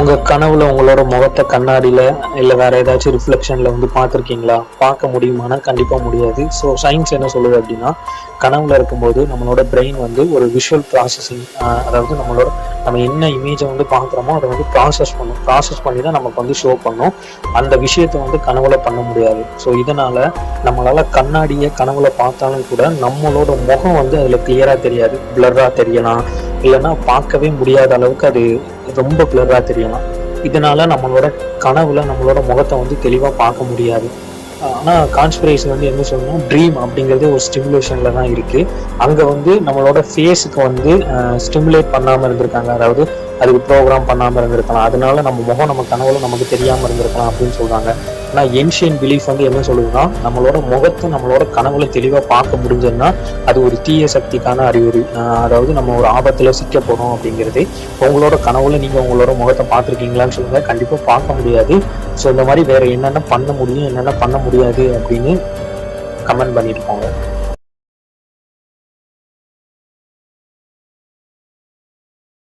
உங்க கனவுல உங்களோட முகத்தை கண்ணாடியில இல்ல வேற ஏதாச்சும் ரிஃப்ளெக்ஷன்ல வந்து பார்த்துருக்கீங்களா? பார்க்க முடியுமானா? கண்டிப்பா முடியாது. ஸோ சயின்ஸ் என்ன சொல்லுது அப்படின்னா கனவுல இருக்கும்போது நம்மளோட பிரெயின் வந்து ஒரு விஷுவல் ப்ராசஸிங் அதாவது நம்மளோட நம்ம என்ன இமேஜை வந்து பார்க்குறோமோ அதை வந்து ப்ராசஸ் பண்ணும். ப்ராசஸ் பண்ணி தான் நமக்கு வந்து ஷோ பண்ணும். அந்த விஷயத்தை வந்து கனவுல பண்ண முடியாது. ஸோ இதனால நம்மளால கண்ணாடியை கனவுல பார்த்தாலும் கூட நம்மளோட முகம் வந்து அதுல கிளியரா தெரியாது பிளர்ரா தெரியலாம். இல்லைன்னா பார்க்கவே முடியாத அளவுக்கு அது ரொம்ப பிளர்ரா தெரியலாம். இதனால நம்மளோட கனவுல நம்மளோட முகத்தை வந்து தெளிவாக பார்க்க முடியாது. ஆனால் கான்ஸ்பிரேஷன் வந்து என்ன சொல்லணும் ட்ரீம் அப்படிங்கிறது ஒரு ஸ்டிமுலேஷன்ல தான் இருக்கு. அங்கே வந்து நம்மளோட ஃபேஸுக்கு வந்து ஸ்டிமுலேட் பண்ணாமல் இருந்திருக்காங்க. அதாவது அதுக்கு ப்ரோக்ராம் பண்ணாமல் இருந்திருக்கலாம். அதனால நம்ம முகம் நம்ம கனவுல நமக்கு தெரியாமல் இருந்திருக்கலாம் அப்படின்னு சொல்றாங்க. ஆனால் ஏன்ஷியன் பிலீஃப் வந்து என்ன சொல்லுதுன்னா நம்மளோட முகத்தை நம்மளோட கனவுல தெளிவாக பார்க்க முடிஞ்சதுன்னா அது ஒரு தீய சக்திக்கான அறிகுறி. அதாவது நம்ம ஒரு ஆபத்தில் சிக்க போகிறோம் அப்படிங்கிறது. உங்களோட கனவுல நீங்கள் உங்களோட முகத்தை பார்த்துருக்கீங்களான்னு சொல்லுங்க. கண்டிப்பாக பார்க்க முடியாது. ஸோ இந்த மாதிரி வேற என்னென்ன பண்ண முடியும் என்னென்ன பண்ண முடியாது அப்படின்னு கமெண்ட் பண்ணிட்டு போங்க.